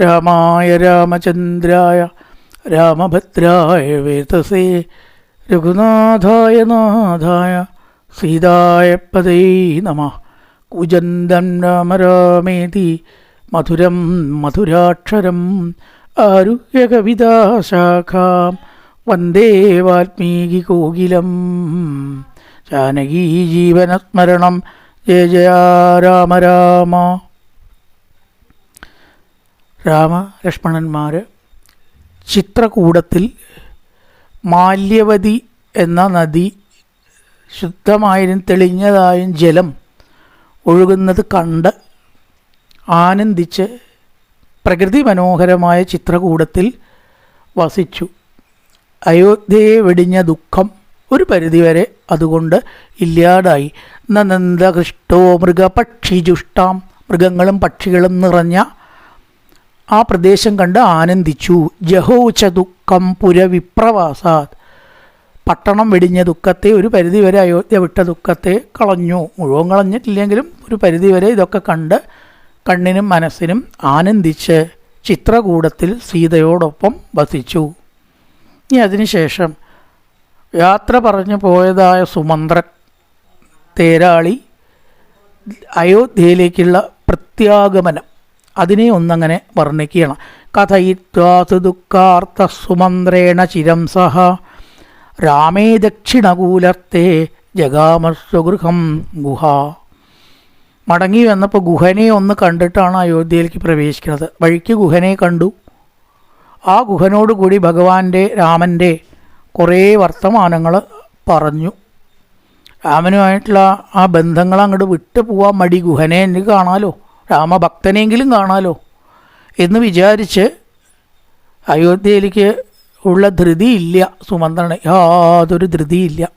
രാമായ രാമചന്ദ്രായ രാമഭദ്രായ വേതസേ രഘുനാഥായ നാഥായ സീതായ പദേ നമ. കുജന്തം രാമ രാമേതി മധുരം മധുരാക്ഷരം ആരുഹ്യകവിതാശാഖാം വന്ദേ വാൽമീകി കോകിലം. ജാനകീ ജീവനസ്മരണം ജയ ജയ രാമ രാമ. രാമ ലക്ഷ്മണന്മാർ ചിത്രകൂടത്തിൽ മാല്യവതി എന്ന നദി ശുദ്ധമായും തെളിഞ്ഞതായും ജലം ഒഴുകുന്നത് കണ്ട് ആനന്ദിച്ച് പ്രകൃതി മനോഹരമായ ചിത്രകൂടത്തിൽ വസിച്ചു. അയോധ്യയെ വെടിഞ്ഞ ദുഃഖം ഒരു പരിധിവരെ അതുകൊണ്ട് ഇല്ലാതായി. നന്ദകൃഷ്ടോ മൃഗപക്ഷിജുഷ്ടാം മൃഗങ്ങളും പക്ഷികളും നിറഞ്ഞ ആ പ്രദേശം കണ്ട് ആനന്ദിച്ചു. ജഹോച്ച ദുഃഖം പുരവിപ്രവാസാത്. പട്ടണം വെടിഞ്ഞ ദുഃഖത്തെ ഒരു പരിധിവരെ അയോധ്യ വിട്ട ദുഃഖത്തെ കളഞ്ഞു. മുഴുവൻ കളഞ്ഞിട്ടില്ലെങ്കിലും ഒരു പരിധിവരെ ഇതൊക്കെ കണ്ട് കണ്ണിനും മനസ്സിനും ആനന്ദിച്ച് ചിത്രകൂടത്തിൽ സീതയോടൊപ്പം വസിച്ചു. ഇനി അതിനുശേഷം യാത്ര പറഞ്ഞു പോയതായ സുമന്ത്ര തേരാളി അയോധ്യയിലേക്കുള്ള പ്രത്യാഗമനം. അതിനെ ഒന്നങ്ങനെ വർണിക്കുകയാണ്. കഥയിത്വാസു ദുഃഖാർത്ഥ സുമന്ത്രേണ ചിരം സഹ. രാമേ ദക്ഷിണകൂലത്തെ ജഗാമസ്വഗൃഹം ഗുഹ. മടങ്ങി വന്നപ്പോൾ ഗുഹനെ ഒന്ന് കണ്ടിട്ടാണ് അയോധ്യയിലേക്ക് പ്രവേശിക്കുന്നത്. വഴിക്ക് ഗുഹനെ കണ്ടു. ആ ഗുഹനോടുകൂടി ഭഗവാന്റെ രാമന്റെ കുറേ വർത്തമാനങ്ങൾ പറഞ്ഞു. രാമനുമായിട്ടുള്ള ആ ബന്ധങ്ങൾ അങ്ങോട്ട് വിട്ടു പോവാൻ മടി ഗുഹനെ എനിക്ക് കാണാലോ? രാമഭക്തനെങ്കിലും കാണാലോ എന്ന് വിചാരിച്ച് അയോധ്യയിലേക്ക് ഉള്ള ധൃതിയില്ല സുമന്ത്രന്. യാതൊരു ധൃതിയില്ല.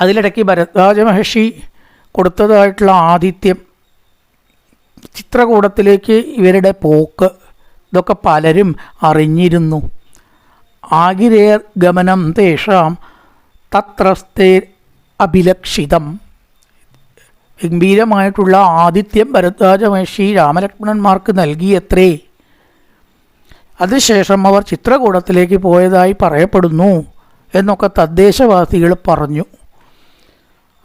അതിലിടയ്ക്ക് ഭരദ്വാജ മഹർഷി കൊടുത്തതായിട്ടുള്ള ആതിഥ്യം ചിത്രകൂടത്തിലേക്ക് ഇവരുടെ പോക്ക് ഇതൊക്കെ പലരും അറിഞ്ഞിരുന്നു. ആകിരേർ ഗമനം തേഷാം തത്രസ്തേ അഭിലക്ഷിതം. ഗംഭീരമായിട്ടുള്ള ആതിഥ്യം ഭരദ്വാജ മഹർഷി രാമലക്ഷ്മണന്മാർക്ക് നൽകിയത്രേ. അതിനുശേഷം അവർ ചിത്രകൂടത്തിലേക്ക് പോയതായി പറയപ്പെടുന്നു എന്നൊക്കെ തദ്ദേശവാസികൾ പറഞ്ഞു.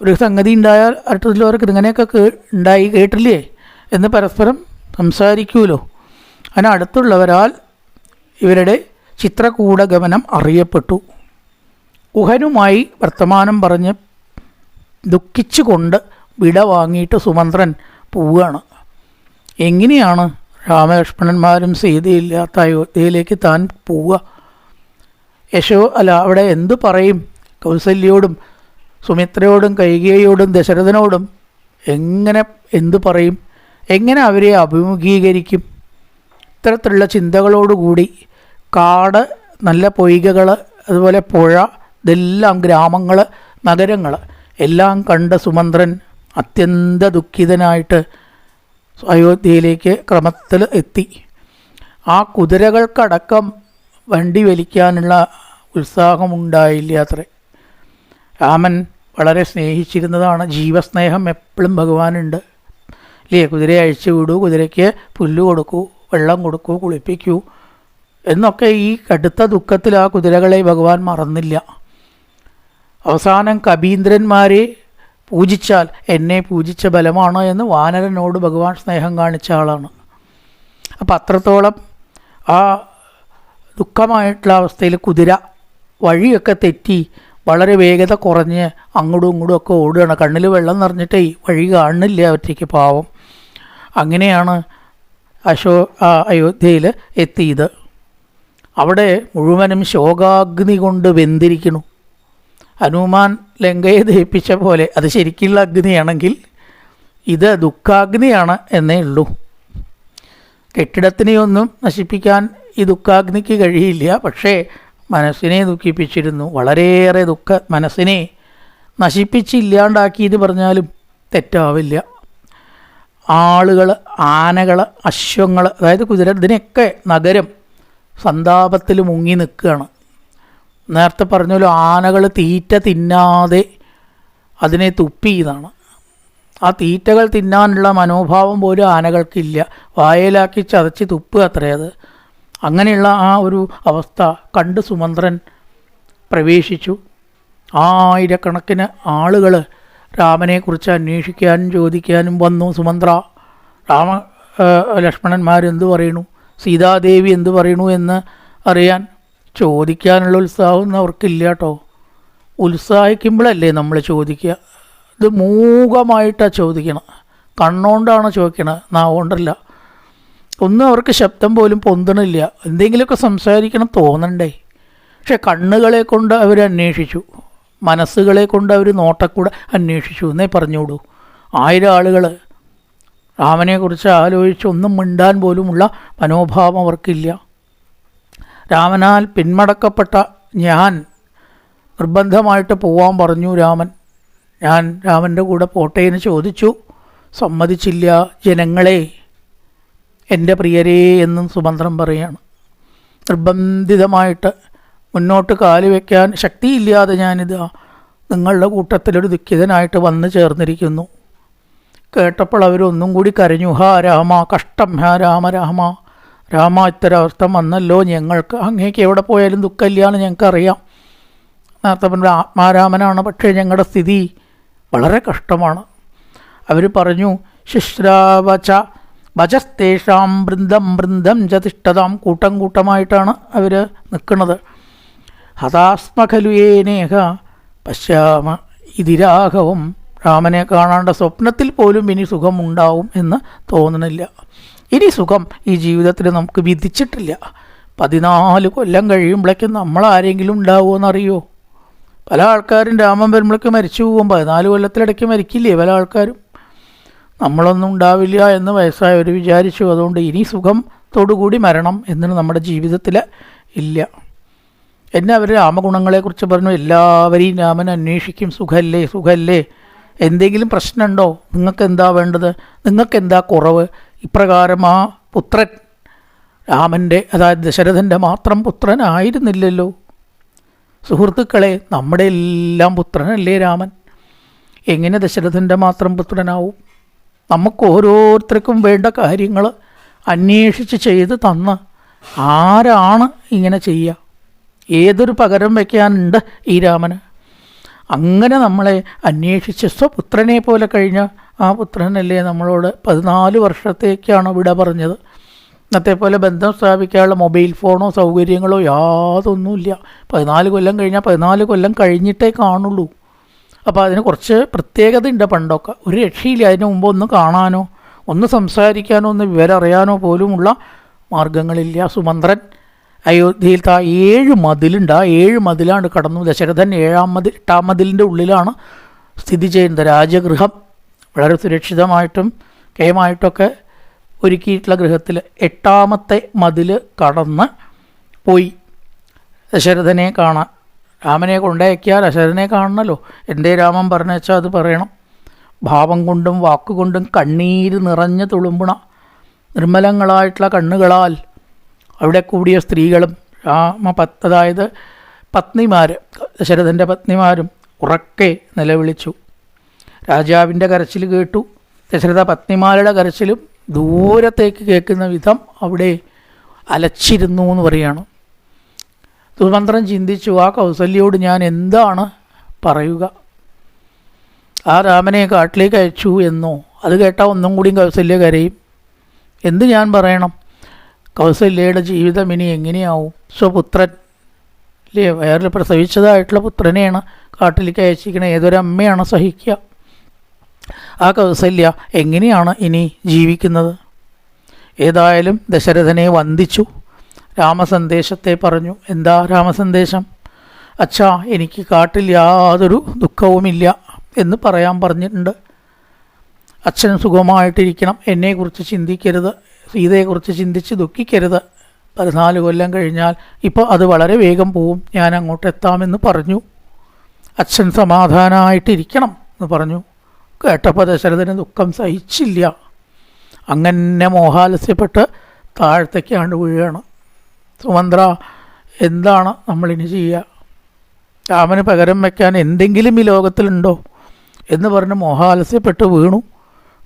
ഒരു സംഗതി ഉണ്ടായാൽ അടുത്തുള്ളവർക്ക് ഇതിങ്ങനെയൊക്കെ ഉണ്ടായി കേട്ടില്ലേ എന്ന് പരസ്പരം സംസാരിക്കുമല്ലോ. അതിന് അടുത്തുള്ളവരാൽ ഇവരുടെ ചിത്രകൂട ചിത്രകൂടഗമനം അറിയപ്പെട്ടു. കുഹനുമായി വർത്തമാനം പറഞ്ഞ് ദുഃഖിച്ചുകൊണ്ട് വിട വാങ്ങിയിട്ട് സുമന്ത്രൻ പോവുകയാണ്. എങ്ങനെയാണ് രാമലക്ഷ്മണന്മാരും സീതയില്ലാത്ത അയോധ്യയിലേക്ക് താൻ പോവുക? യശോ അല്ല അവിടെ എന്തു പറയും? കൗസല്യോടും സുമിത്രയോടും കൈകേയോടും ദശരഥനോടും എങ്ങനെ എന്തു പറയും? എങ്ങനെ അവരെ അഭിമുഖീകരിക്കും? ഇത്തരത്തിലുള്ള ചിന്തകളോടുകൂടി കാട് നല്ല പൊയ്കകൾ അതുപോലെ പുഴ ഇതെല്ലാം ഗ്രാമങ്ങൾ നഗരങ്ങൾ എല്ലാം കണ്ട സുമന്ത്രൻ അത്യന്ത ദുഃഖിതനായിട്ട് അയോധ്യയിലേക്ക് ക്രമത്തിൽ എത്തി. ആ കുതിരകൾക്കടക്കം വണ്ടി വലിക്കാനുള്ള ഉത്സാഹമുണ്ടായില്ല അത്രേ. രാമൻ വളരെ സ്നേഹിച്ചിരുന്നതാണ്. ജീവസ്നേഹം എപ്പോഴും ഭഗവാനുണ്ട്. ഇല്ലേ കുതിരയെ അഴിച്ചു വിടൂ കുതിരയ്ക്ക് പുല്ല് കൊടുക്കൂ വെള്ളം കൊടുക്കൂ കുളിപ്പിക്കൂ എന്നൊക്കെ ഈ കടുത്ത ദുഃഖത്തിൽ ആ കുതിരകളെ ഭഗവാൻ മറന്നില്ല. അവസാനം കബീന്ദ്രന്മാരെ പൂജിച്ചാൽ എന്നെ പൂജിച്ച ബലമാണ് എന്ന് വാനരനോട് ഭഗവാൻ സ്നേഹം കാണിച്ച ആളാണ്. അപ്പം അത്രത്തോളം ആ ദുഃഖമായിട്ടുള്ള അവസ്ഥയിൽ കുതിര വഴിയൊക്കെ തെറ്റി വളരെ വേഗത കുറഞ്ഞ് അങ്ങോട്ടും ഇങ്ങോട്ടും ഒക്കെ ഓടുകയാണ്. കണ്ണിൽ വെള്ളം നിറഞ്ഞിട്ടേ വഴി കാണുന്നില്ല അവറ്റയ്ക്ക് പാവം. അങ്ങനെയാണ് അശോ അയോധ്യയിൽ എത്തിയത്. അവിടെ മുഴുവനും ശോകാഗ്നി കൊണ്ട് വെന്തിരിക്കുന്നു. ഹനുമാൻ ലങ്കയെ ദഹിപ്പിച്ച പോലെ അത് ശരിക്കുള്ള അഗ്നിയാണെങ്കിൽ ഇത് ദുഃഖാഗ്നിയാണ് എന്നേ ഉള്ളൂ. കെട്ടിടത്തിനെയൊന്നും നശിപ്പിക്കാൻ ഈ ദുഃഖാഗ്നിക്ക് കഴിയില്ല. പക്ഷേ മനസ്സിനെ ദുഃഖിപ്പിച്ചിരുന്നു. വളരെയേറെ ദുഃഖ മനസ്സിനെ നശിപ്പിച്ചില്ലാണ്ടാക്കി എന്ന് പറഞ്ഞാലും തെറ്റാവില്ല. ആളുകൾ ആനകൾ അശ്വങ്ങൾ അതായത് കുതിര ഇതിനൊക്കെ നഗരം സന്താപത്തിൽ മുങ്ങി നിൽക്കുകയാണ്. നേരത്തെ പറഞ്ഞല്ലോ ആനകൾ തീറ്റ തിന്നാതെ അതിനെ തുപ്പി എന്നാണ് ആ തീറ്റകൾ തിന്നാനുള്ള മനോഭാവം പോലും ആനകൾക്കില്ല. വായയിലാക്കി ചതച്ച് തുപ്പുക അത്രേ അത്. അങ്ങനെയുള്ള ആ ഒരു അവസ്ഥ കണ്ട് സുമന്ത്രൻ പ്രവേശിച്ചു. ആയിരക്കണക്കിന് ആളുകൾ രാമനെക്കുറിച്ച് അന്വേഷിക്കാനും ചോദിക്കാനും വന്നു. സുമന്ത്ര രാമ ലക്ഷ്മണന്മാർ എന്തു പറയണു സീതാദേവി എന്തു പറയണു എന്ന് അറിയാൻ ചോദിക്കാനുള്ള ഉത്സാഹമൊന്നും അവർക്കില്ല കേട്ടോ. ഉത്സാഹിക്കുമ്പോഴല്ലേ നമ്മൾ ചോദിക്കുക. ഇത് മൂകമായിട്ടാണ് ചോദിക്കണം. കണ്ണുകൊണ്ടാണ് ചോദിക്കണത് നാവുകൊണ്ടല്ല ഒന്നും അവർക്ക് ശബ്ദം പോലും പൊന്തണില്ല. എന്തെങ്കിലുമൊക്കെ സംസാരിക്കണം തോന്നണ്ടേ. പക്ഷെ കണ്ണുകളെ കൊണ്ട് അവർ അന്വേഷിച്ചു. മനസ്സുകളെ കൊണ്ട് അവർ നോട്ടക്കൂടെ അന്വേഷിച്ചു എന്നേ പറഞ്ഞുകൂടൂ ആയിരം ആളുകൾ രാമനെക്കുറിച്ച് ആലോചിച്ച് ഒന്നും മിണ്ടാൻ പോലുമുള്ള മനോഭാവം അവർക്കില്ല. രാമനാൽ പിന്മടക്കപ്പെട്ട ഞാൻ നിർബന്ധമായിട്ട് പോവാൻ പറഞ്ഞു രാമൻ. ഞാൻ രാമന്റെ കൂടെ പോട്ടെ എന്ന് ചോദിച്ചു. സമ്മതിച്ചില്ല. ജനങ്ങളെ എന്റെ പ്രിയരേ എന്നും സുമന്ത്രം പറയാണ്. നിർബന്ധിതമായിട്ട് മുന്നോട്ട് കാൽ വയ്ക്കാൻ ശക്തിയില്ലാതെ ഞാനിത് നിങ്ങളുടെ കൂട്ടത്തിലൊരു ദുഃഖിതനായിട്ട് വന്നു ചേർന്നിരിക്കുന്നു. കേട്ടപ്പോൾ അവരൊന്നും കൂടി കരഞ്ഞു. ഹാ രാമ കഷ്ടം. ഹാ രാമ രാമ. രാമ ഇത്തരവസ്ഥ വന്നല്ലോ ഞങ്ങൾക്ക്. അങ്ങേക്ക് എവിടെ പോയാലും ദുഃഖമില്ല എന്ന് ഞങ്ങൾക്കറിയാം നേരത്തെ ആത്മാരാമനാണ് പക്ഷേ ഞങ്ങളുടെ സ്ഥിതി വളരെ കഷ്ടമാണ്. അവർ പറഞ്ഞു ശുശ്രാവച വചസ്തേഷാം ബൃന്ദം ബൃന്ദം ചതിഷ്ഠതാം കൂട്ടം കൂട്ടമായിട്ടാണ് അവർ നിൽക്കുന്നത് ഹതാസ്മഖലുയേനേഹ പശ്യാമ ഇതിരാഘവം രാമനെ കാണാണ്ട സ്വപ്നത്തിൽ പോലും ഇനി സുഖമുണ്ടാവും എന്ന് തോന്നണില്ല. ഇനി സുഖം. ഈ ജീവിതത്തിൽ നമുക്ക് വിധിച്ചിട്ടില്ല. പതിനാല് കൊല്ലം കഴിയുമ്പോഴേക്കും നമ്മൾ ആരെങ്കിലും ഉണ്ടാവുമോയെന്നറിയോ പല ആൾക്കാരും രാമൻ വരുമ്പോഴേക്ക് മരിച്ചു പോകും. പതിനാല് കൊല്ലത്തിലിടയ്ക്ക് മരിക്കില്ലേ പല ആൾക്കാരും? നമ്മളൊന്നും ഉണ്ടാവില്ല എന്ന് വയസ്സായവർ വിചാരിച്ചു. അതുകൊണ്ട് ഇനി സുഖം സുഖത്തോടുകൂടി മരണം എന്ന് നമ്മുടെ ജീവിതത്തിൽ ഇല്ല. എന്നെ അവർ രാമഗുണങ്ങളെക്കുറിച്ച് പറഞ്ഞു. എല്ലാവരെയും രാമൻ അന്വേഷിക്കും. സുഖല്ലേ സുഖല്ലേ? എന്തെങ്കിലും പ്രശ്നമുണ്ടോ? നിങ്ങൾക്ക് എന്താ വേണ്ടത്? നിങ്ങൾക്ക് എന്താ കുറവ്? ഇപ്രകാരം ആ പുത്രൻ രാമന്റെ അതായത് ദശരഥന്റെ മാത്രം പുത്രനായിരുന്നില്ലല്ലോ. സുഹൃത്തുക്കളെ നമ്മുടെ എല്ലാം പുത്രനല്ലേ രാമൻ? എങ്ങനെ ദശരഥന്റെ മാത്രം പുത്രനാവും? നമുക്ക് ഓരോരുത്തർക്കും വേണ്ട കാര്യങ്ങൾ അന്വേഷിച്ച് ചെയ്ത് തന്ന് ആരാണ് ഇങ്ങനെ ചെയ്യുക ഏതൊരു പകരം വയ്ക്കാനുണ്ട് ഈ രാമന്? അങ്ങനെ നമ്മളെ അന്വേഷിച്ച് സ്വപുത്രനെ പോലെ കഴിഞ്ഞ ആ പുത്രനല്ലേ നമ്മളോട് പതിനാല് വർഷത്തേക്കാണ് വിട പറഞ്ഞത്. ഇന്നത്തെ പോലെ ബന്ധം സ്ഥാപിക്കാനുള്ള മൊബൈൽ ഫോണോ സൗകര്യങ്ങളോ യാതൊന്നുമില്ല. പതിനാല് കൊല്ലം കഴിഞ്ഞാൽ പതിനാല് കൊല്ലം കഴിഞ്ഞിട്ടേ കാണുള്ളൂ. അപ്പോൾ അതിന് കുറച്ച് പ്രത്യേകത ഉണ്ട് പണ്ടൊക്കെ. ഒരു രക്ഷയില്ല. അതിന് മുമ്പ് ഒന്ന് കാണാനോ ഒന്ന് സംസാരിക്കാനോ ഒന്ന് വിവരം അറിയാനോ പോലുമുള്ള മാർഗങ്ങളില്ല. സുമന്ത്രൻ അയോധ്യയിൽ താ ഏഴ് മതിലുണ്ട്. ആ ഏഴ് മതിലാണ് കടന്നു. ദശരഥൻ ഏഴാം മതിൽ എട്ടാം മതിലിന്റെ ഉള്ളിലാണ് സ്ഥിതി ചെയ്യുന്നത്. രാജഗൃഹം വളരെ സുരക്ഷിതമായിട്ടും കേമായിട്ടൊക്കെ ഒരുക്കിയിട്ടുള്ള ഗൃഹത്തിൽ എട്ടാമത്തെ മതിൽ കടന്ന് പോയി. ദശരഥനെ കാണാൻ. രാമനെ കൊണ്ടയക്കിയാൽ ദശരഥനെ കാണണല്ലോ. എന്റെ രാമൻ പറഞ്ഞാൽ അത് പറയണം? ഭാവം കൊണ്ടും വാക്കുകൊണ്ടും കണ്ണീര് നിറഞ്ഞ് തുളുമ്പുണ നിർമ്മലങ്ങളായിട്ടുള്ള കണ്ണുകളാൽ അവിടെ കൂടിയ സ്ത്രീകളും രാമ പത്ത് അതായത് പത്നിമാർ ദശരഥന്റെ പത്നിമാരും ഉറക്കെ നിലവിളിച്ചു. രാജാവിന്റെ കരച്ചിൽ കേട്ടു. ദശരഥ പത്നിമാരുടെ കരച്ചിലും ദൂരത്തേക്ക് കേൾക്കുന്ന വിധം അവിടെ അലച്ചിരുന്നു എന്ന് പറയുകയാണ് സുമന്ത്രം ചിന്തിച്ചു ആ കൗസല്യോട് ഞാൻ എന്താണ് പറയുക? ആ രാമനെ കാട്ടിലേക്ക് അയച്ചു എന്നോ? അത് കേട്ടാൽ ഒന്നും കൂടിയും കൗസല്യ കരയും എന്ത് ഞാൻ പറയണം? കൗസല്യയുടെ ജീവിതം ഇനി എങ്ങനെയാവും? സ്വപുത്രൻ അല്ലേ വേറെ പ്രസവിച്ചതായിട്ടുള്ള പുത്രനെയാണ് കാട്ടിലേക്ക് അയച്ചിരിക്കുന്നത് ഏതൊരമ്മയാണ് സഹിക്കുക? ആ കൗസല്യ എങ്ങനെയാണ് ഇനി ജീവിക്കുന്നത്? ഏതായാലും ദശരഥനെ വന്ദിച്ചു. രാമസന്ദേശത്തെ പറഞ്ഞു. എന്താ രാമസന്ദേശം? അച്ഛാ എനിക്ക് കാട്ടിൽ യാതൊരു ദുഃഖവുമില്ല എന്ന് പറയാൻ പറഞ്ഞിട്ടുണ്ട്. അച്ഛൻ സുഖമായിട്ടിരിക്കണം. എന്നെക്കുറിച്ച് ചിന്തിക്കരുത്. സീതയെക്കുറിച്ച് ചിന്തിച്ച് ദുഃഖിക്കരുത്. പതിനാല് കൊല്ലം കഴിഞ്ഞാൽ ഇപ്പോൾ അത് വളരെ വേഗം പോവും. ഞാൻ അങ്ങോട്ട് എത്താമെന്ന് പറഞ്ഞു. അച്ഛൻ സമാധാനമായിട്ടിരിക്കണം എന്ന് പറഞ്ഞു. കേട്ടപ്പോൾ ദശരഥന് ദുഃഖം സഹിച്ചില്ല. അങ്ങനെ മോഹാലസ്യപ്പെട്ട് താഴത്തേക്കാണ്ട് വീഴുകയാണ് സുമന്ത്ര എന്താണ് നമ്മളിനി ചെയ്യുക രാമന് പകരം വയ്ക്കാൻ എന്തെങ്കിലും ഈ ലോകത്തിലുണ്ടോ? എന്ന് പറഞ്ഞ് മോഹാലസ്യപ്പെട്ട് വീണു.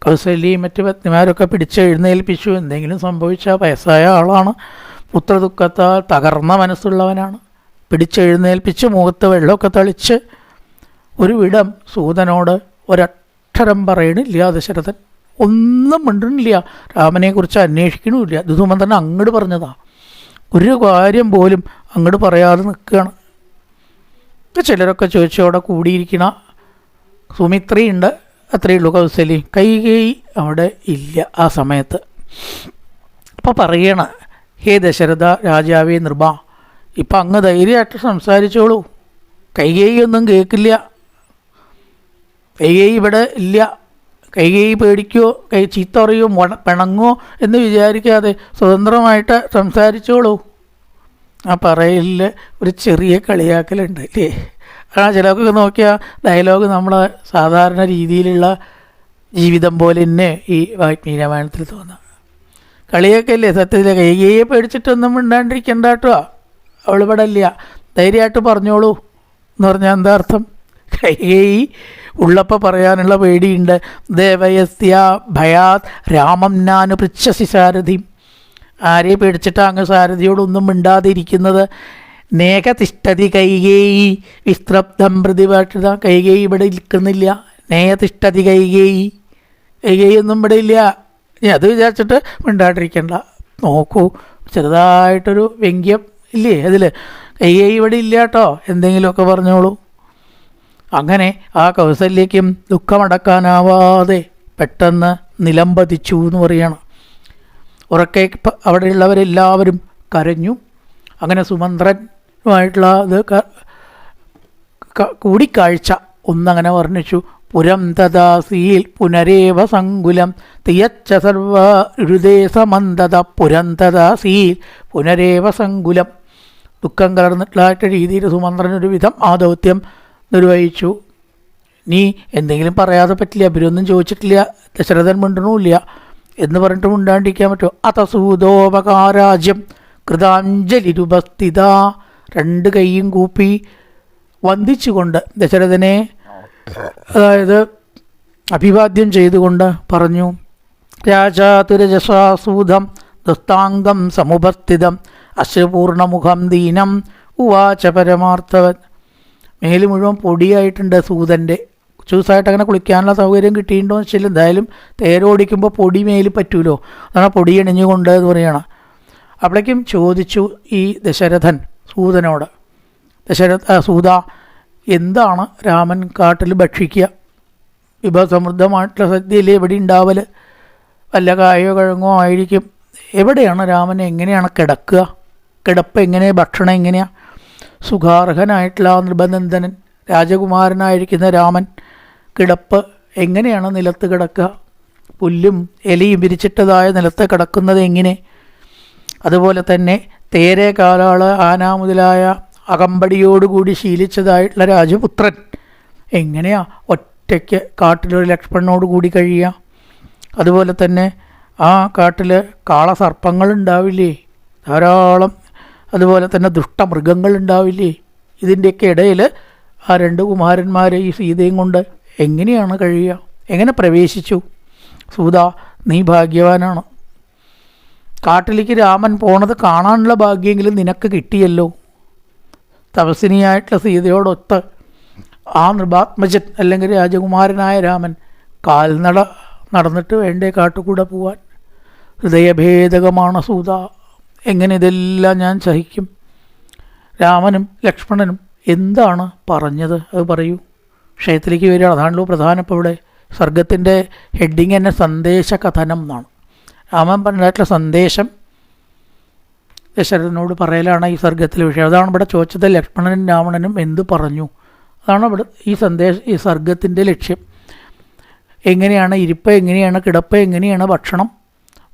കൗസല്യയും മറ്റ് പത്നിമാരൊക്കെ പിടിച്ച് എഴുന്നേൽപ്പിച്ചു. എന്തെങ്കിലും സംഭവിച്ച വയസ്സായ ആളാണ്. പുത്രദുഃഖത്താൽ തകർന്ന മനസ്സുള്ളവനാണ്. പിടിച്ചെഴുന്നേൽപ്പിച്ച് മുഖത്ത് വെള്ളമൊക്കെ തളിച്ച് ഒരു വിടം സൂതനോട് ഒരക്ഷരം പറയണില്ല ദശരഥൻ. ഒന്നും മിണ്ടണില്ല. രാമനെക്കുറിച്ച് അന്വേഷിക്കണമില്ല. തന്നെ അങ്ങോട്ട് പറഞ്ഞതാ. ഒരു കാര്യം പോലും അങ്ങോട്ട് പറയാതെ നിൽക്കുകയാണ്. ചിലരൊക്കെ ചോദിച്ചു അവിടെ കൂടിയിരിക്കണ സുമിത്രയുണ്ട്. അത്രയേ ഉള്ളൂ കൗസലി കൈകൈ അവിടെ ഇല്ല ആ സമയത്ത്. അപ്പോൾ പറയണ ഹേ ദശരഥ രാജാവേ നിർഭ ഇപ്പം അങ്ങ് ധൈര്യമായിട്ട് സംസാരിച്ചോളൂ. കൈകേയി ഒന്നും കേൾക്കില്ല. കൈകേയി ഇവിടെ ഇല്ല. കൈകേയി പേടിക്കോ? കൈ ചീത്ത പറയോ? പിണങ്ങോ? എന്ന് വിചാരിക്കാതെ സ്വതന്ത്രമായിട്ട് സംസാരിച്ചോളൂ. ആ പറയലിൽ ഒരു ചെറിയ കളിയാക്കലുണ്ട് അല്ലേ? ആ ചിലർക്ക് നോക്കിയാൽ ഡയലോഗ് നമ്മളെ സാധാരണ രീതിയിലുള്ള ജീവിതം പോലെ തന്നെ ഈ വാഗ്മീ രാമായണത്തിൽ തോന്നാം. കളിയൊക്കെയല്ലേ? സത്യത്തിൽ കൈകേയെ പേടിച്ചിട്ടൊന്നും മിണ്ടാണ്ടിരിക്കണ്ട കേട്ടോ. അവളിവിടെ ഇല്ല. ധൈര്യമായിട്ട് പറഞ്ഞോളൂ എന്ന് പറഞ്ഞാൽ എന്താ അർത്ഥം? കൈകേയി ഉള്ളപ്പോൾ പറയാനുള്ള പേടിയുണ്ട്. ദേവയസ്യ ഭയാത് രാമം നാനു പൃച്ഛസി സാരഥി. ആരെ പേടിച്ചിട്ട് അങ്ങ് സാരഥിയോടൊന്നും മിണ്ടാതിരിക്കുന്നത്. നേക തിഷ്ടതി കൈകേയി വിസ്ത്രബ്ധം പ്രതിപക്ഷിത കൈകേയി ഇവിടെ ഇരിക്കുന്നില്ല. നേയ തിഷ്ടതി കൈകേയി. കൈകേയി ഒന്നും ഇവിടെ ഇല്ല. ഇനി അത് വിചാരിച്ചിട്ട് മിണ്ടാണ്ടിരിക്കണ്ട. നോക്കൂ ചെറുതായിട്ടൊരു വ്യംഗ്യം ഇല്ലേ അതിൽ കൈകേയി ഇവിടെ ഇല്ല കേട്ടോ എന്തെങ്കിലുമൊക്കെ പറഞ്ഞോളൂ. അങ്ങനെ ആ കൗസല്യയ്ക്കും ദുഃഖമടക്കാനാവാതെ പെട്ടെന്ന് നിലംപതിച്ചു എന്ന് പറയണം. ഉറക്കെ അവിടെയുള്ളവരെല്ലാവരും കരഞ്ഞു. അങ്ങനെ സുമന്ത്രനുമായിട്ടുള്ള ഇത് കൂടിക്കാഴ്ച ഒന്നങ്ങനെ വർണിച്ചു. പുരം തദാസീൽ പുനരേവ സങ്കുലം തിയച്ച സർവ ഹൃദയസമന്തത പുരം തദാസീൽ പുനരേവ സങ്കുലം. ദുഃഖം കലർന്നിട്ടുള്ള രീതിയിൽ സുമന്ത്രനൊരു വിധം ആ ദൗത്യം നിർവഹിച്ചു. നീ എന്തെങ്കിലും പറയാതെ പറ്റില്ല അവരൊന്നും ചോദിച്ചിട്ടില്ല ദശരഥൻ മിണ്ടണമില്ല എന്ന് പറഞ്ഞിട്ട് മിണ്ടാണ്ടിരിക്കാൻ പറ്റുമോ? അതസൂതോപകാരാജ്യം കൃതാഞ്ജലിരുപസ്ഥിത രണ്ട് കൈയും കൂപ്പി വന്ദിച്ചുകൊണ്ട് ദശരഥനെ അതായത് അഭിവാദ്യം ചെയ്തുകൊണ്ട് പറഞ്ഞു രാജാതുരജസാസൂതം ദുസ്താംഗം സമുപസ്ഥിതം അശ്വപൂർണമുഖം ദീനം ഉവാച പരമാർത്ഥവൻ. മേൽ മുഴുവൻ പൊടിയായിട്ടുണ്ട് സൂതന്റെ. ചൂസായിട്ട് അങ്ങനെ കുളിക്കാനുള്ള സൗകര്യം കിട്ടിയിട്ടുണ്ടോ എന്ന് വെച്ചാൽ എന്തായാലും തേരോടിക്കുമ്പോൾ പൊടി മേൽ പറ്റൂലോ. അതാണ് പൊടി ഇണിഞ്ഞുകൊണ്ട് എന്ന് പറയണം. അപ്പോഴേക്കും ചോദിച്ചു ഈ ദശരഥൻ സൂതനോട്. ദശരഥ സൂത എന്താണ് രാമൻ കാട്ടിൽ ഭക്ഷിക്കുക? വിഭവസമൃദ്ധമായിട്ടുള്ള സദ്യയിൽ എവിടെ ഉണ്ടാവൽ. വല്ല കായോ കഴങ്ങോ ആയിരിക്കും. എവിടെയാണ് രാമൻ എങ്ങനെയാണ് കിടക്കുക? കിടപ്പ് എങ്ങനെയാണ് ഭക്ഷണം എങ്ങനെയാണ് സുഖാർഹനായിട്ടുള്ള ആ നൃപനന്ദനൻ രാജകുമാരനായിരിക്കുന്ന രാമൻ കിടപ്പ് എങ്ങനെയാണ് നിലത്ത് കിടക്കുക? പുല്ലും എലിയും വിരിച്ചിട്ടതായ നിലത്ത് കിടക്കുന്നത് എങ്ങനെ? അതുപോലെ തന്നെ തേരെ കാലാൾ ആന മുതലായ അകമ്പടിയോടുകൂടി ശീലിച്ചതായിട്ടുള്ള രാജപുത്രൻ എങ്ങനെയാ ഒറ്റയ്ക്ക് കാട്ടിലൊരു ലക്ഷ്മണനോട് കൂടി കഴിയുക? അതുപോലെ തന്നെ ആ കാട്ടിൽ കാളസർപ്പങ്ങൾ ഉണ്ടാവില്ലേ ധാരാളം അതുപോലെ തന്നെ ദുഷ്ടമൃഗങ്ങൾ ഉണ്ടാവില്ലേ? ഇതിന്റെയൊക്കെ ഇടയിൽ ആ രണ്ട് കുമാരന്മാരെ ഈ സീതയും കൊണ്ട് എങ്ങനെയാണ് കഴിയുക? എങ്ങനെ പ്രവേശിച്ചു? സൂത നീ ഭാഗ്യവാനാണ്. കാട്ടിലേക്ക് രാമൻ പോണത് കാണാനുള്ള ഭാഗ്യമെങ്കിലും നിനക്ക് കിട്ടിയല്ലോ. തപസ്വിനിയായിട്ടുള്ള സീതയോടൊത്ത് ആ നൃപാത്മജൻ അല്ലെങ്കിൽ രാജകുമാരനായ രാമൻ കാൽനട നടന്നിട്ട് വേണ്ടേ കാട്ടുകൂടെ പോവാൻ. ഹൃദയഭേദകമാണ് സൂത. എങ്ങനെ ഇതെല്ലാം ഞാൻ സഹിക്കും? രാമനും ലക്ഷ്മണനും എന്താണ് പറഞ്ഞത്? അത് പറയൂ. ക്ഷേത്രത്തിലേക്ക് വരിക. അതാണല്ലോ പ്രധാനം ഇപ്പോൾ ഇവിടെ സ്വർഗത്തിന്റെ ഹെഡിങ് തന്നെ സന്ദേശ കഥനം എന്നാണ്. രാമൻ പറഞ്ഞിട്ടുള്ള സന്ദേശം ദശരഥനോട് പറയലാണ് ഈ സർഗത്തിലെ വിഷയം. അതാണ് ഇവിടെ ചോദിച്ചത് ലക്ഷ്മണനും രാവണനും എന്ത് പറഞ്ഞു? അതാണ് ഇവിടെ ഈ സന്ദേശ ഈ സർഗത്തിന്റെ ലക്ഷ്യം. എങ്ങനെയാണ് ഇരിപ്പ് എങ്ങനെയാണ് കിടപ്പ് എങ്ങനെയാണ് ഭക്ഷണം?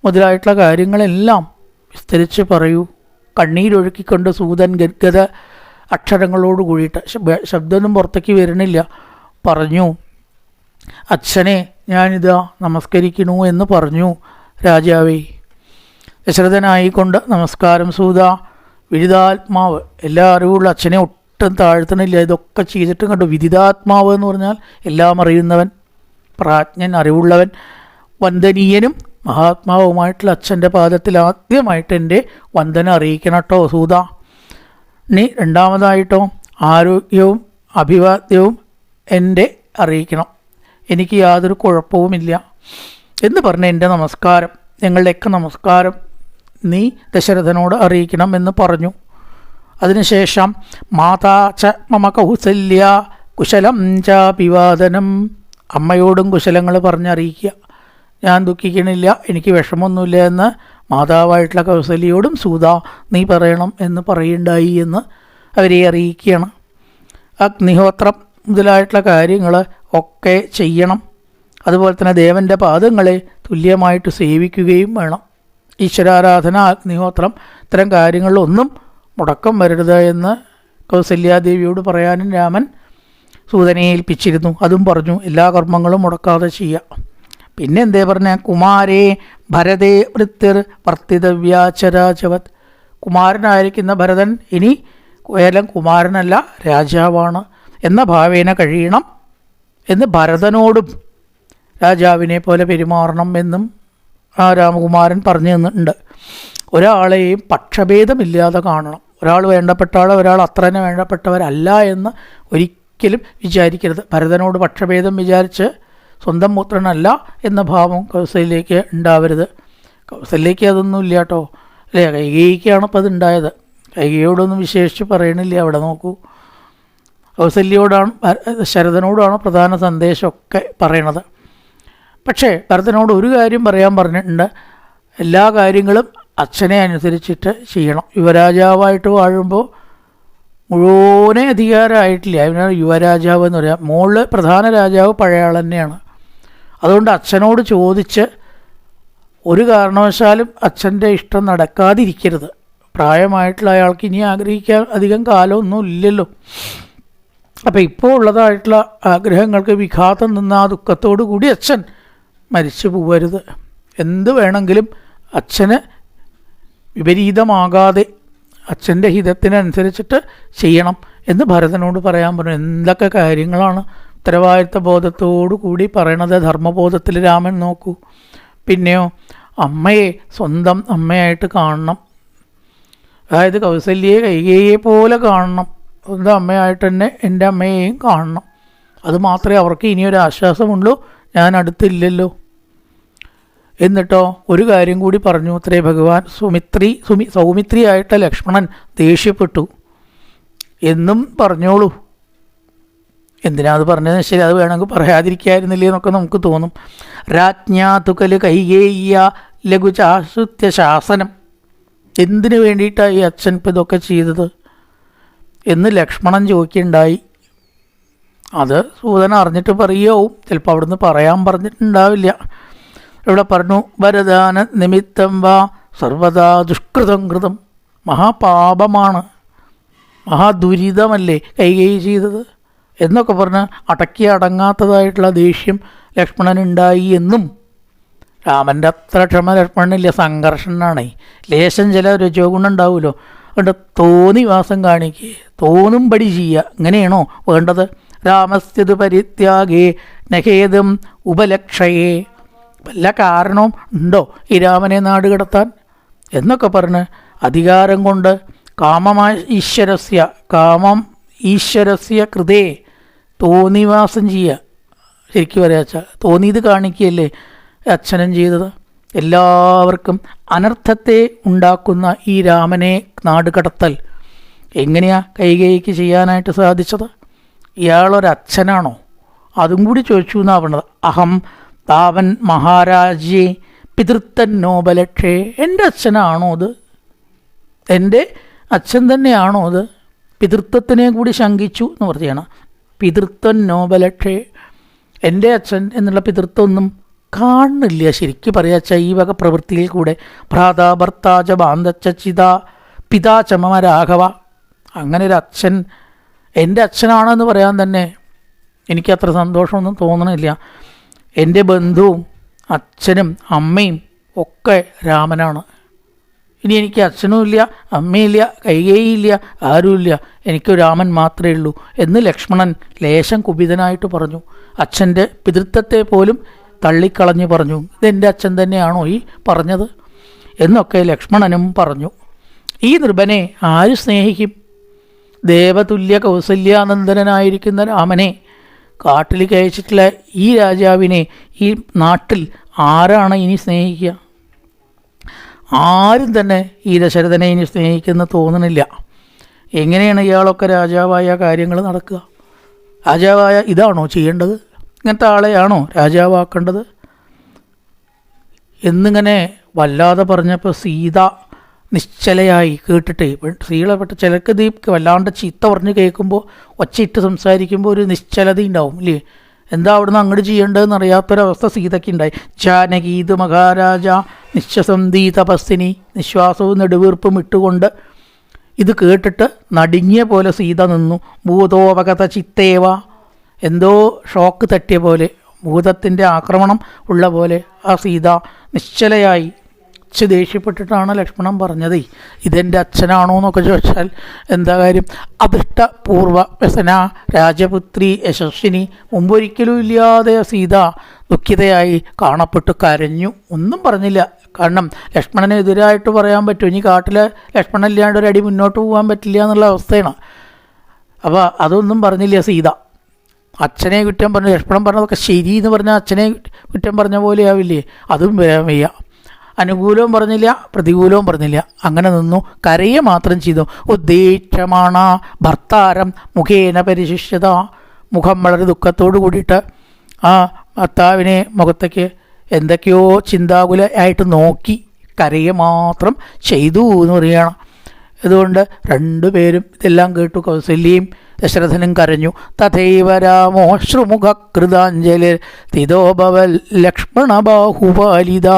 മുതലായിട്ടുള്ള കാര്യങ്ങളെല്ലാം വിസ്തരിച്ച് പറയൂ. കണ്ണീരൊഴുക്കിക്കൊണ്ട് സൂതൻ ഗദ്ഗത അക്ഷരങ്ങളോട് കൂടിയിട്ട് ശബ്ദ- ശബ്ദമൊന്നും പുറത്തേക്ക് വരുന്നില്ല. പറഞ്ഞു അച്ഛനെ ഞാനിതാ നമസ്കരിക്കണു എന്ന് പറഞ്ഞു രാജാവേ. ദശരഥനായിക്കൊണ്ട് നമസ്കാരം സൂത. വിരുദാത്മാവ് എല്ലാ അറിവുള്ള അച്ഛനെ ഒട്ടും താഴ്ത്തണില്ല. ഇതൊക്കെ ചെയ്തിട്ടും കണ്ടു. വിദിതാത്മാവ് എന്ന് പറഞ്ഞാൽ എല്ലാം അറിയുന്നവൻ പ്രാജ്ഞൻ അറിവുള്ളവൻ വന്ദനീയനും മഹാത്മാവുമായിട്ടുള്ള അച്ഛന്റെ പാദത്തിൽ ആദ്യമായിട്ട് എന്റെ വന്ദന അറിയിക്കണം കേട്ടോ സൂത. ഇനി രണ്ടാമതായിട്ടോ ആരോഗ്യവും അഭിവാദ്യവും എന്റെ അറിയിക്കണം. എനിക്ക് യാതൊരു കുഴപ്പവുമില്ല. എന്ന് പറഞ്ഞ എന്റെ നമസ്കാരം ഞങ്ങളുടെയൊക്കെ നമസ്കാരം നീ ദശരഥനോട് അറിയിക്കണം എന്ന് പറഞ്ഞു. അതിനുശേഷം മാതാ ച മമ കൗസല്യ കുശലം ചാപിവാദനം അമ്മയോടും കുശലങ്ങൾ പറഞ്ഞറിയിക്കുക. ഞാൻ ദുഃഖിക്കണില്ല എനിക്ക് വിഷമമൊന്നുമില്ല എന്ന് മാതാവായിട്ടുള്ള കൗസല്യോടും സൂത നീ പറയണം എന്ന് പറയുണ്ടായി എന്ന് അവരെ അറിയിക്കുകയാണ്. അഗ്നിഹോത്രം മുതലായിട്ടുള്ള കാര്യങ്ങൾ ഒക്കെ ചെയ്യണം. അതുപോലെ തന്നെ ദേവന്റെ പാദങ്ങളെ തുല്യമായിട്ട് സേവിക്കുകയും വേണം. ഈശ്വരാരാധന അഗ്നിഹോത്രം ഇത്തരം കാര്യങ്ങളിലൊന്നും മുടക്കം വരരുത് എന്ന് കൗസല്യാദേവിയോട് പറയാനും രാമൻ സൂതനയേൽപ്പിച്ചിരുന്നു അതും പറഞ്ഞു എല്ലാ കർമ്മങ്ങളും മുടക്കാതെ ചെയ്യാം പിന്നെ എന്തേ പറഞ്ഞ? കുമാരേ ഭരതേ വൃത്തിർ വർത്തിതവ്യാചരാചവത് കുമാരനായിരിക്കുന്ന ഭരതൻ ഇനി കേവലം കുമാരനല്ല രാജാവാണ്. എന്ന ഭാവേന കഴിയണം എന്ന് ഭരതനോടും രാജാവിനെ പോലെ പെരുമാറണം എന്നും ആ രാമകുമാരൻ പറഞ്ഞു തന്നിട്ടുണ്ട്. ഒരാളെയും പക്ഷഭേദമില്ലാതെ കാണണം. ഒരാൾ വേണ്ടപ്പെട്ട ആൾ ഒരാൾ അത്ര തന്നെ വേണ്ടപ്പെട്ടവരല്ല എന്ന് ഒരിക്കലും വിചാരിക്കരുത്. ഭരതനോട് പക്ഷഭേദം വിചാരിച്ച് സ്വന്തം പുത്രനല്ല എന്ന ഭാവം കൗസല്യയ്ക്ക് ഉണ്ടാവരുത്. കൗസല്യയ്ക്ക് അതൊന്നും ഇല്ല കേട്ടോ അല്ലേ? കൈകേയിക്കാണ് ഇപ്പോൾ അത് ഉണ്ടായത് കൈകയോടൊന്നും വിശേഷിച്ച് പറയണില്ല. അവിടെ നോക്കൂ. കൗസല്യോടാണ് ശരതനോടാണ് പ്രധാന സന്ദേശമൊക്കെ പറയണത്. പക്ഷേ ഭരതനോട് ഒരു കാര്യം പറയാൻ പറഞ്ഞിട്ടുണ്ട്. എല്ലാ കാര്യങ്ങളും അച്ഛനെ അനുസരിച്ചിട്ട് ചെയ്യണം. യുവരാജാവായിട്ട് വാഴുമ്പോൾ മുഴുവനെ അധികാരമായിട്ടില്ല. അതിനാണ് യുവരാജാവ് എന്ന് പറയാം. മുകളിൽ പ്രധാന രാജാവ് പഴയ ആൾ തന്നെയാണ് അതുകൊണ്ട് അച്ഛനോട് ചോദിച്ച് ഒരു കാരണവശാലും അച്ഛന്റെ ഇഷ്ടം നടക്കാതിരിക്കരുത്. പ്രായമായിട്ടുള്ള അയാൾക്ക് ഇനി ആഗ്രഹിക്കാൻ അധികം കാലമൊന്നും ഇല്ലല്ലോ. അപ്പം ഇപ്പോൾ ഉള്ളതായിട്ടുള്ള ആഗ്രഹങ്ങൾക്ക് വിഘാതം നിന്ന ആ ദുഃഖത്തോടു കൂടി അച്ഛൻ മരിച്ചു പോവരുത്. എന്ത് വേണമെങ്കിലും അച്ഛന് വിപരീതമാകാതെ അച്ഛന്റെ ഹിതത്തിനനുസരിച്ചിട്ട് ചെയ്യണം എന്ന് ഭരതനോട് പറയാൻ പറഞ്ഞു. എന്തൊക്കെ കാര്യങ്ങളാണ് ഉത്തരവാദിത്ത ബോധത്തോടു കൂടി പറയണത് ധർമ്മബോധത്തിൽ രാമൻ നോക്കൂ. പിന്നെയോ അമ്മയെ സ്വന്തം അമ്മയായിട്ട് കാണണം. അതായത് കൗസല്യയെ കൈകേയെ പോലെ കാണണം. സ്വന്തം അമ്മയായിട്ട് തന്നെ എന്റെ അമ്മയെയും കാണണം. അത് മാത്രമേ അവർക്ക് ഇനിയൊരു ആശ്വാസമുള്ളൂ. ഞാൻ അടുത്തില്ലല്ലോ. എന്നിട്ടോ ഒരു കാര്യം കൂടി പറഞ്ഞു. അത്രേ ഭഗവാൻ സുമിത്രി സുമി സൗമിത്രിയായിട്ട് ലക്ഷ്മണൻ ദേഷ്യപ്പെട്ടു. എന്നും പറഞ്ഞോളൂ. എന്തിനാ അത് പറഞ്ഞതെന്ന് ശരി അത് വേണമെങ്കിൽ പറയാതിരിക്കായിരുന്നില്ലേ എന്നൊക്കെ നമുക്ക് തോന്നും. രാജ്ഞാ തുകൽ കൈകേയ്യ ലഘുചാസുത്യ ശാസനം. എന്തിനു വേണ്ടിയിട്ടാണ് ഈ അച്ഛൻ ഇപ്പം ഇതൊക്കെ ചെയ്തത്? എന്ന് ലക്ഷ്മണൻ ചോദിക്കുണ്ടായി അത് സൂതൻ അറിഞ്ഞിട്ട് പറയുകയാവും. ചിലപ്പോൾ അവിടുന്ന് പറയാൻ പറഞ്ഞിട്ടുണ്ടാവില്ല. ഇവിടെ പറഞ്ഞു വരദാന നിമിത്തം വാ സർവദാ ദുഷ്കൃതം കൃതം. മഹാപാപമാണ്. മഹാദുരിതമല്ലേ കൈകൈ ചെയ്തത്? എന്നൊക്കെ പറഞ്ഞ് അടക്കി അടങ്ങാത്തതായിട്ടുള്ള ദേഷ്യം ലക്ഷ്മണനുണ്ടായി എന്നും രാമന്റെ അത്ര ക്ഷമ ലക്ഷ്മണനില്ല സംഘർഷനാണേ. ലേശം ചില രജോഗുണം ഉണ്ടാവുമല്ലോ അതുകൊണ്ട് തോന്നിവാസം കാണിക്കുക തോന്നുംപടി ചെയ്യുക. ഇങ്ങനെയാണോ വേണ്ടത്? രാമസ്ഥിത് പരിത്യാഗേ നഹേതും ഉപലക്ഷയേ. വല്ല കാരണവും ഉണ്ടോ ഈ രാമനെ നാട് കടത്താൻ? എന്നൊക്കെ പറഞ്ഞ് അധികാരം കൊണ്ട് കാമമായ ഈശ്വരസ്യ കാമം ഈശ്വരസ്യ കൃതേ. തോന്നിവാസം ചെയ്യുക. ശരിക്കും പറയാച്ച തോന്നിയത് കാണിക്കുകയല്ലേ അച്ഛനും ചെയ്തത്? എല്ലാവർക്കും അനർത്ഥത്തെ ഉണ്ടാക്കുന്ന ഈ രാമനെ നാട് കടത്തൽ എങ്ങനെയാ കൈകൈക്ക് ചെയ്യാനായിട്ട് സാധിച്ചത്? ഇയാളൊരച്ഛനാണോ? അതും കൂടി ചോദിച്ചു എന്നാ പറഞ്ഞത് അഹം താവൻ മഹാരാജ്യേ പിതൃത്തൻ നോബലക്ഷേ എന്റെ അച്ഛനാണോ അത്? എന്റെ അച്ഛൻ തന്നെയാണോ അത്? പിതൃത്വത്തിനെ കൂടി ശങ്കിച്ചു എന്ന് പറയുകയാണ് പിതൃത്വൻ നോബലക്ഷേ എന്റെ അച്ഛൻ എന്നുള്ള പിതൃത്വമൊന്നും കാണുന്നില്ല ശരിക്കും പറയാച്ച ഈ വക പ്രവൃത്തിയിൽ കൂടെ. ഭ്രാത ഭർത്താച ബാന്ധച്ച ചിത പിതാ ചമമ രാഘവ. അങ്ങനെ ഒരു അച്ഛൻ എന്റെ അച്ഛനാണെന്ന് പറയാൻ തന്നെ എനിക്ക് അത്ര സന്തോഷമൊന്നും തോന്നണില്ല. എന്റെ ബന്ധുവും അച്ഛനും അമ്മയും ഒക്കെ രാമനാണ്. ഇനി എനിക്ക് അച്ഛനും ഇല്ല അമ്മയില്ല കൈകേയില്ല ആരുമില്ല. എനിക്ക് രാമൻ മാത്രമേ ഉള്ളൂ എന്ന് ലക്ഷ്മണൻ ലേശം കുപിതനായിട്ട് പറഞ്ഞു. അച്ഛന്റെ പിതൃത്വത്തെ പോലും തള്ളിക്കളഞ്ഞു പറഞ്ഞു. ഇതെന്റെ അച്ഛൻ തന്നെയാണോ ഈ പറഞ്ഞത്? എന്നൊക്കെ ലക്ഷ്മണനും പറഞ്ഞു. ഈ നൃപനെ ആര് സ്നേഹിക്കും? ദേവതുല്യ കൗസല്യാനന്ദനായിരിക്കുന്ന രാമനെ കാട്ടിൽ കയച്ചിട്ടുള്ള ഈ രാജാവിനെ ഈ നാട്ടിൽ ആരാണ് ഇനി സ്നേഹിക്കുക? ആരും തന്നെ ഈ ദശരഥനെ ഇനി സ്നേഹിക്കുന്ന തോന്നണില്ല. എങ്ങനെയാണ് ഇയാളൊക്കെ രാജാവായ കാര്യങ്ങൾ നടക്കുക? രാജാവായ ഇതാണോ ചെയ്യേണ്ടത്? ഇങ്ങനത്തെ ആളെയാണോ രാജാവാക്കേണ്ടത്? എന്നിങ്ങനെ വല്ലാതെ പറഞ്ഞപ്പോൾ സീത നിശ്ചലയായി കേട്ടിട്ട് സ്ത്രീകളെപ്പെട്ട ചിലക്ക് ദീപ് വല്ലാണ്ട് ചീത്ത പറഞ്ഞ് കേൾക്കുമ്പോൾ ഒച്ചയിട്ട് സംസാരിക്കുമ്പോൾ ഒരു നിശ്ചലത ഉണ്ടാവും ഇല്ലേ? എന്താ അവിടുന്ന് അങ്ങോട്ട് ചെയ്യേണ്ടതെന്ന് അറിയാത്തൊരവസ്ഥ സീതയ്ക്ക് ഉണ്ടായി ജാനകീത് മഹാരാജ നിശ്വസന്ധി തപസ്സിനി നിശ്വാസവും നെടുവീർപ്പും ഇട്ടുകൊണ്ട് ഇത് കേട്ടിട്ട് നടുങ്ങിയ പോലെ സീത നിന്നു. ഭൂതോപകത ചിത്തേവ. എന്തോ ഷോക്ക് തട്ടിയ പോലെ ഭൂതത്തിന്റെ ആക്രമണം ഉള്ള പോലെ ആ സീത നിശ്ചലയായി. ച്ച് ദേഷ്യപ്പെട്ടിട്ടാണ് ലക്ഷ്മണൻ പറഞ്ഞത്. ഇതെന്റെ അച്ഛനാണോ എന്നൊക്കെ ചോദിച്ചാൽ എന്താ കാര്യം? അദൃഷ്ടപൂർവ വ്യസന രാജപുത്രി യശസ്വിനി മുമ്പൊരിക്കലും ഇല്ലാതെ സീത ദുഃഖിതയായി കാണപ്പെട്ടു കരഞ്ഞു. ഒന്നും പറഞ്ഞില്ല. കാരണം ലക്ഷ്മണനെതിരായിട്ട് പറയാൻ പറ്റും. ഇനി കാട്ടിലെ ലക്ഷ്മണൻ ഇല്ലാണ്ട് ഒരു അടി മുന്നോട്ട് പോകാൻ പറ്റില്ല എന്നുള്ള അവസ്ഥയാണ്. അപ്പോൾ അതൊന്നും പറഞ്ഞില്ല സീത. അച്ഛനെ കുറ്റം പറഞ്ഞു ലക്ഷ്മണൻ പറഞ്ഞതൊക്കെ ശരി എന്ന് പറഞ്ഞാൽ അച്ഛനെ കുറ്റം പറഞ്ഞ പോലെ ആവില്ലേ അതും വരാൻ വയ്യ. അനുകൂലവും പറഞ്ഞില്ല പ്രതികൂലവും പറഞ്ഞില്ല. അങ്ങനെ നിന്നു കരയെ മാത്രം ചെയ്തു. ഉദ്ദേശമാണ് ഭർത്താരം മുഖേന പരിശിഷ്യത മുഖം വളരെ ദുഃഖത്തോടു കൂടിയിട്ട് ആ ഭർത്താവിനെ മുഖത്തേക്ക് എന്തൊക്കെയോ ചിന്താകുല ആയിട്ട് നോക്കി കരയെ മാത്രം ചെയ്തു എന്ന് പറയുകയാണ്. അതുകൊണ്ട് രണ്ടുപേരും ഇതെല്ലാം കേട്ടു കൗസല്യയും ദശരഥനും കരഞ്ഞു. തഥൈവ രാമോ ശ്രുമുഖ കൃതാഞ്ജലി തിതോഭവൽ ലക്ഷ്മണ ബാഹുപാലിത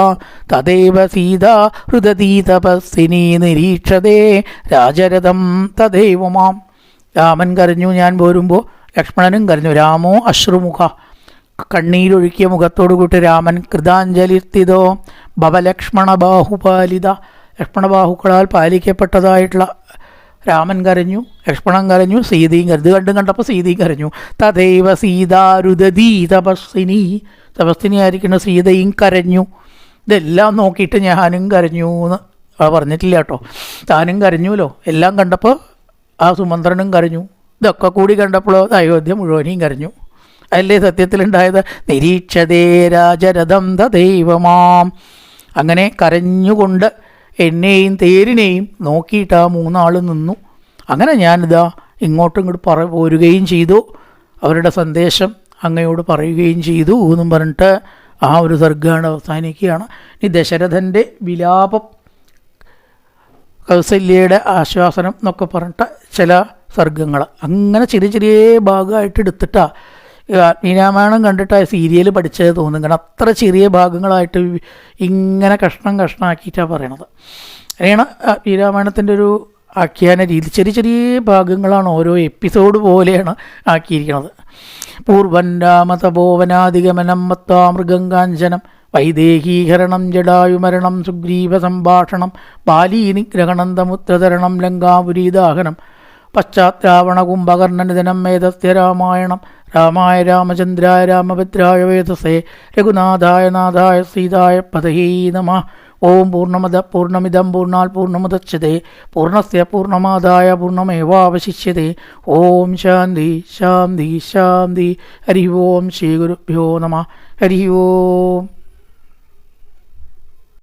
തഥൈവ സീത ഹൃദതീ തപസ്സിനി നിരീക്ഷതേ രാജരഥം തഥൈവ മാം രാമൻ കരഞ്ഞു ഞാൻ പോരുമ്പോൾ ലക്ഷ്മണനും കരഞ്ഞു. രാമോ അശ്രുമുഖ. കണ്ണീരൊഴുക്കിയ മുഖത്തോടു കൂട്ടി രാമൻ കൃതാഞ്ജലിർത്തിതോ ഭവലക്ഷ്മണ ബാഹുപാലിത ലക്ഷ്മണബാഹുക്കളാൽ പാലിക്കപ്പെട്ടതായിട്ടുള്ള രാമൻ കരഞ്ഞു ലക്ഷ്മണൻ കരഞ്ഞു സീതയും കരുത് കണ്ടും കണ്ടപ്പോൾ സീതയും കരഞ്ഞു. തഥൈവ സീതാരുദീ തപസ്വിനി തപസ്വിനി ആയിരിക്കുന്ന സീതയും കരഞ്ഞു. ഇതെല്ലാം നോക്കിയിട്ട് ഞാനും കരഞ്ഞു എന്ന് പറഞ്ഞിട്ടില്ല കേട്ടോ. താനും കരഞ്ഞുല്ലോ. എല്ലാം കണ്ടപ്പോൾ ആ സുമന്ത്രനും കരഞ്ഞു. ഇതൊക്കെ കൂടി കണ്ടപ്പോൾ അയോധ്യ മുഴുവനെയും കരഞ്ഞു. അല്ലേ സത്യത്തിലുണ്ടായത്? നിരീക്ഷതേ രാജരഥം ദൈവമാം അങ്ങനെ കരഞ്ഞുകൊണ്ട് എന്നെയും തേരിനെയും നോക്കിയിട്ട് ആ മൂന്നാൾ നിന്നു. അങ്ങനെ ഞാനിതാ ഇങ്ങോട്ടും ഇങ്ങോട്ട് പറ പോരുകയും ചെയ്തു. അവരുടെ സന്ദേശം അങ്ങയോട് പറയുകയും ചെയ്തു എന്നും പറഞ്ഞിട്ട് ആ ഒരു സർഗാണ് അവസാനിക്കുകയാണ്. ഇനി ദശരഥന്റെ വിലാപം കൗസല്യയുടെ ആശ്വാസനം എന്നൊക്കെ പറഞ്ഞിട്ട് ചില സർഗങ്ങൾ അങ്ങനെ ചെറിയ ചെറിയ ഭാഗമായിട്ട് എടുത്തിട്ടാണ് ആത്മീരാമായണം കണ്ടിട്ട് ആ സീരിയൽ പഠിച്ചത് തോന്നും കാരണം അത്ര ചെറിയ ഭാഗങ്ങളായിട്ട് ഇങ്ങനെ കഷ്ണം കഷ്ണമാക്കിയിട്ടാണ് പറയണത്. അങ്ങനെയാണ് ആത്മീരാമായണത്തിന്റെ ഒരു ആഖ്യാന രീതി. ചെറിയ ചെറിയ ഭാഗങ്ങളാണ് ഓരോ എപ്പിസോഡ് പോലെയാണ് ആക്കിയിരിക്കുന്നത് പൂർവൻ രാമതപോവനാധിഗമനം മത്വാമൃഗം കാഞ്ചനം വൈദേഹീകരണം ജടായുമരണം സുഗ്രീവ സംഭാഷണം ബാലീനിഗ്രഹണം തമുത്രതരണം ലങ്കാപുരീദാഹനം പശ്ചാത്താവണ കുംഭകർണനിധനം മേധസ്യ രാമായണം രാമായ രാമചന്ദ്രായ രാമഭദ്രായ വേദസേ രഘുനാഥായ നാഥായ സീതായ പതയേ നമ. ഓം പൂർണമത പൂർണമിതം പൂർണാൽ പൂർണമുദച്ഛതേ പൂർണസ്യ പൂർണമാതായ പൂർണമേവാവശിഷ്യതേ ഓം ശാന്തി ശാന്തി ശാന്തി. ഹരി ഓം ശ്രീ ഗുരുഭ്യോ നമ. ഹരി ഓം.